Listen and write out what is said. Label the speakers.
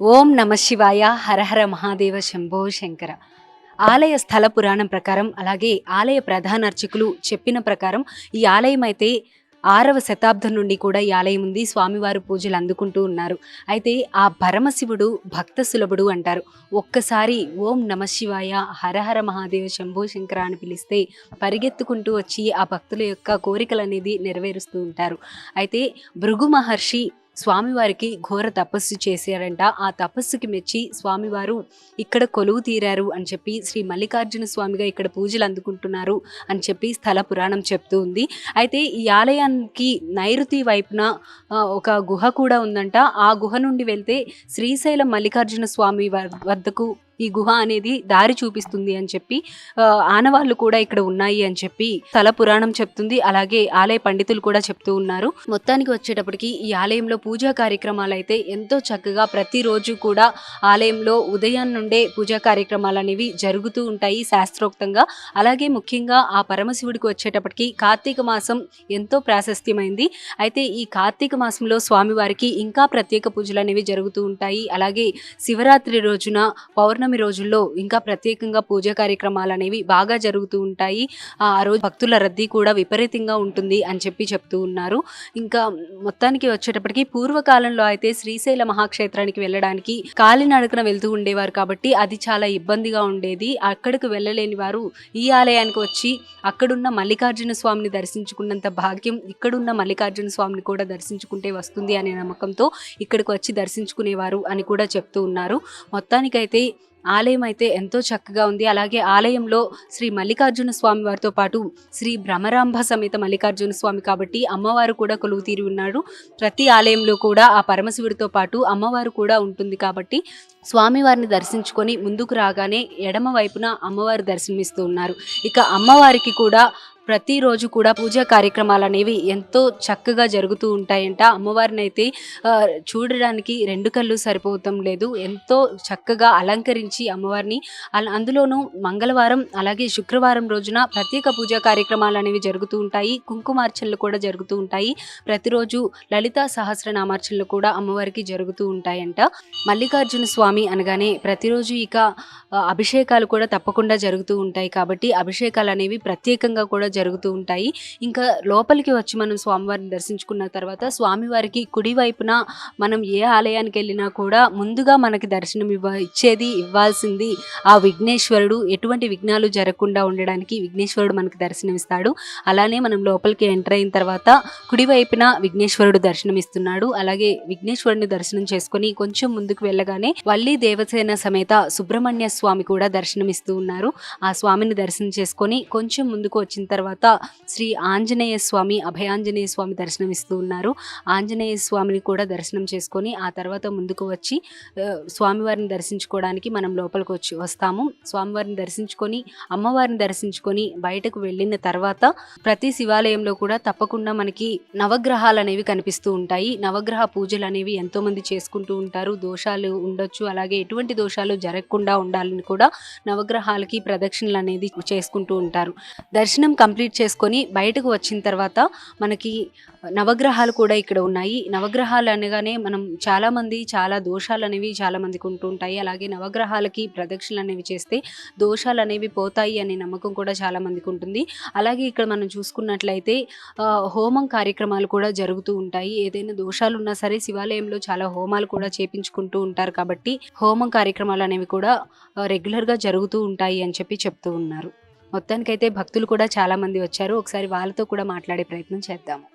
Speaker 1: ఓం నమ శివాయ హరహర మహాదేవ శంభో శంకర. ఆలయ స్థల పురాణం ప్రకారం అలాగే ఆలయ ప్రధాన అర్చకులు చెప్పిన ప్రకారం ఈ ఆలయం అయితే ఆరవ శతాబ్దం నుండి కూడా ఈ ఆలయం ఉంది స్వామివారు పూజలు అందుకుంటూ ఉన్నారు. అయితే ఆ పరమశివుడు భక్త సులభుడు అంటారు. ఒక్కసారి ఓం నమ శివాయ హరహర మహాదేవ శంభో శంకర అని పిలిస్తే పరిగెత్తుకుంటూ వచ్చి ఆ భక్తుల యొక్క కోరికలు అనేది నెరవేరుస్తూ ఉంటారు. అయితే భృగు మహర్షి స్వామివారికి ఘోర తపస్సు చేశారంట. ఆ తపస్సుకి మెచ్చి స్వామివారు ఇక్కడ కొలువు తీరారు అని చెప్పి శ్రీ మల్లికార్జున స్వామిగా ఇక్కడ పూజలు అందుకుంటున్నారు అని చెప్పి స్థల పురాణం చెప్తూ ఉంది. అయితే ఈ ఆలయానికి నైరుతి వైపున ఒక గుహ కూడా ఉందంట. ఆ గుహ నుండి వెళ్తే శ్రీశైలం మల్లికార్జున స్వామి వ- వద్దకు ఈ గుహ అనేది దారి చూపిస్తుంది అని చెప్పి ఆనవాళ్ళు ఆనవాళ్ళు కూడా ఇక్కడ ఉన్నాయి అని చెప్పి తల పురాణం చెప్తుంది. అలాగే ఆలయ పండితులు కూడా చెప్తూ ఉన్నారు. మొత్తానికి వచ్చేటప్పటికి ఈ ఆలయంలో పూజా కార్యక్రమాలు అయితే ఎంతో చక్కగా ప్రతిరోజు కూడా ఆలయంలో ఉదయం నుండే పూజా కార్యక్రమాలు అనేవి జరుగుతూ ఉంటాయి శాస్త్రోక్తంగా. అలాగే ముఖ్యంగా ఆ పరమశివుడికి వచ్చేటప్పటికి కార్తీక మాసం ఎంతో ప్రాశస్త్యమైంది. అయితే ఈ కార్తీక మాసంలో స్వామివారికి ఇంకా ప్రత్యేక పూజలు అనేవి జరుగుతూ ఉంటాయి. అలాగే శివరాత్రి రోజున పౌర్ణమి రోజుల్లో ఇంకా ప్రత్యేకంగా పూజా కార్యక్రమాలు అనేవి బాగా జరుగుతూ ఉంటాయి. ఆ ఆ రోజు భక్తుల రద్దీ కూడా విపరీతంగా ఉంటుంది అని చెప్పి చెప్తూ ఉన్నారు. ఇంకా మొత్తానికి వచ్చేటప్పటికి పూర్వకాలంలో అయితే శ్రీశైల మహాక్షేత్రానికి వెళ్ళడానికి కాలినడకన వెళ్తూ ఉండేవారు కాబట్టి అది చాలా ఇబ్బందిగా ఉండేది. అక్కడికి వెళ్ళలేని వారు ఈ ఆలయానికి వచ్చి అక్కడున్న మల్లికార్జున స్వామిని దర్శించుకున్నంత భాగ్యం ఇక్కడున్న మల్లికార్జున స్వామిని కూడా దర్శించుకుంటే వస్తుంది అనే నమ్మకంతో ఇక్కడికి వచ్చి దర్శించుకునేవారు అని కూడా చెప్తూ ఉన్నారు. మొత్తానికైతే ఆలయం అయితే ఎంతో చక్కగా ఉంది. అలాగే ఆలయంలో శ్రీ మల్లికార్జున స్వామి వారితో పాటు శ్రీ భ్రమరాంభ సమేత మల్లికార్జున స్వామి కాబట్టి అమ్మవారు కూడా కొలువు తీరి ఉన్నాడు ప్రతి ఆలయంలో కూడా ఆ పరమశివుడితో పాటు అమ్మవారు కూడా ఉంటుంది కాబట్టి స్వామివారిని దర్శించుకొని ముందుకు రాగానే ఎడమ వైపున అమ్మవారు దర్శనమిస్తూ ఉన్నారు. ఇక అమ్మవారికి కూడా ప్రతిరోజు కూడా పూజా కార్యక్రమాలు అనేవి ఎంతో చక్కగా జరుగుతూ ఉంటాయంట. అమ్మవారిని అయితే చూడడానికి రెండు కళ్ళు సరిపోవటం లేదు. ఎంతో చక్కగా అలంకరించి అమ్మవారిని అందులోనూ మంగళవారం అలాగే శుక్రవారం రోజున ప్రత్యేక పూజా కార్యక్రమాలు అనేవి జరుగుతూ ఉంటాయి. కుంకుమార్చనలు కూడా జరుగుతూ ఉంటాయి. ప్రతిరోజు లలిత సహస్రనామార్చనలు కూడా అమ్మవారికి జరుగుతూ ఉంటాయంట. మల్లికార్జున స్వామి అనగానే ప్రతిరోజు ఇక అభిషేకాలు కూడా తప్పకుండా జరుగుతూ ఉంటాయి కాబట్టి అభిషేకాలు అనేవి ప్రత్యేకంగా కూడా జరుగుతూ ఉంటాయి. ఇంకా లోపలికి వచ్చి మనం స్వామివారిని దర్శించుకున్న తర్వాత స్వామివారికి కుడి వైపున మనం ఏ ఆలయానికి వెళ్ళినా కూడా ముందుగా మనకి దర్శనం ఇవ్వ ఇచ్చేది ఇవ్వాల్సింది ఆ విఘ్నేశ్వరుడు. ఎటువంటి విఘ్నాలు జరగకుండా ఉండడానికి విఘ్నేశ్వరుడు మనకి దర్శనం ఇస్తాడు. అలానే మనం లోపలికి ఎంటర్ అయిన తర్వాత కుడి వైపున విఘ్నేశ్వరుడు దర్శనం ఇస్తున్నాడు. అలాగే విఘ్నేశ్వరుని దర్శనం చేసుకొని కొంచెం ముందుకు వెళ్ళగానే వల్లి దేవసేన సమేత సుబ్రహ్మణ్య స్వామి కూడా దర్శనమిస్తూ ఉన్నారు. ఆ స్వామిని దర్శనం చేసుకొని కొంచెం ముందుకు వచ్చిన తర్వాత శ్రీ ఆంజనేయ స్వామి అభయాంజనేయ స్వామి దర్శనమిస్తూ ఉన్నారు. ఆంజనేయ స్వామిని కూడా దర్శనం చేసుకొని ఆ తర్వాత ముందుకు వచ్చి స్వామివారిని దర్శించుకోవడానికి మనం లోపలికి వచ్చి వస్తాము. స్వామివారిని దర్శించుకొని అమ్మవారిని దర్శించుకొని బయటకు వెళ్ళిన తర్వాత ప్రతి శివాలయంలో కూడా తప్పకుండా మనకి నవగ్రహాలు అనేవి కనిపిస్తూ ఉంటాయి. నవగ్రహ పూజలు అనేవి ఎంతోమంది చేసుకుంటూ ఉంటారు. దోషాలు ఉండొచ్చు అలాగే ఎటువంటి దోషాలు జరగకుండా ఉండాలని కూడా నవగ్రహాలకి ప్రదక్షిణలు అనేది చేసుకుంటూ ఉంటారు. దర్శనం కంప్లీట్ చేసుకొని బయటకు వచ్చిన తర్వాత మనకి నవగ్రహాలు కూడా ఇక్కడ ఉన్నాయి. నవగ్రహాలు అనగానే మనం చాలామంది చాలా దోషాలు అనేవి చాలామందికి ఉంటూ ఉంటాయి అలాగే నవగ్రహాలకి ప్రదక్షిణలు అనేవి చేస్తే దోషాలు అనేవి పోతాయి అనే నమ్మకం కూడా చాలా మందికి ఉంటుంది. అలాగే ఇక్కడ మనం చూసుకున్నట్లయితే హోమం కార్యక్రమాలు కూడా జరుగుతూ ఉంటాయి. ఏదైనా దోషాలు ఉన్నా సరే శివాలయంలో చాలా హోమాలు కూడా చేపించుకుంటూ ఉంటారు కాబట్టి హోమం కార్యక్రమాలు అనేవి కూడా రెగ్యులర్గా జరుగుతూ ఉంటాయి అని చెప్పి చెప్తూ ఉన్నారు. మొత్తానికైతే భక్తులు కూడా చాలా మంది వచ్చారు. ఒకసారి వాళ్ళతో కూడా మాట్లాడే ప్రయత్నం చేద్దాము.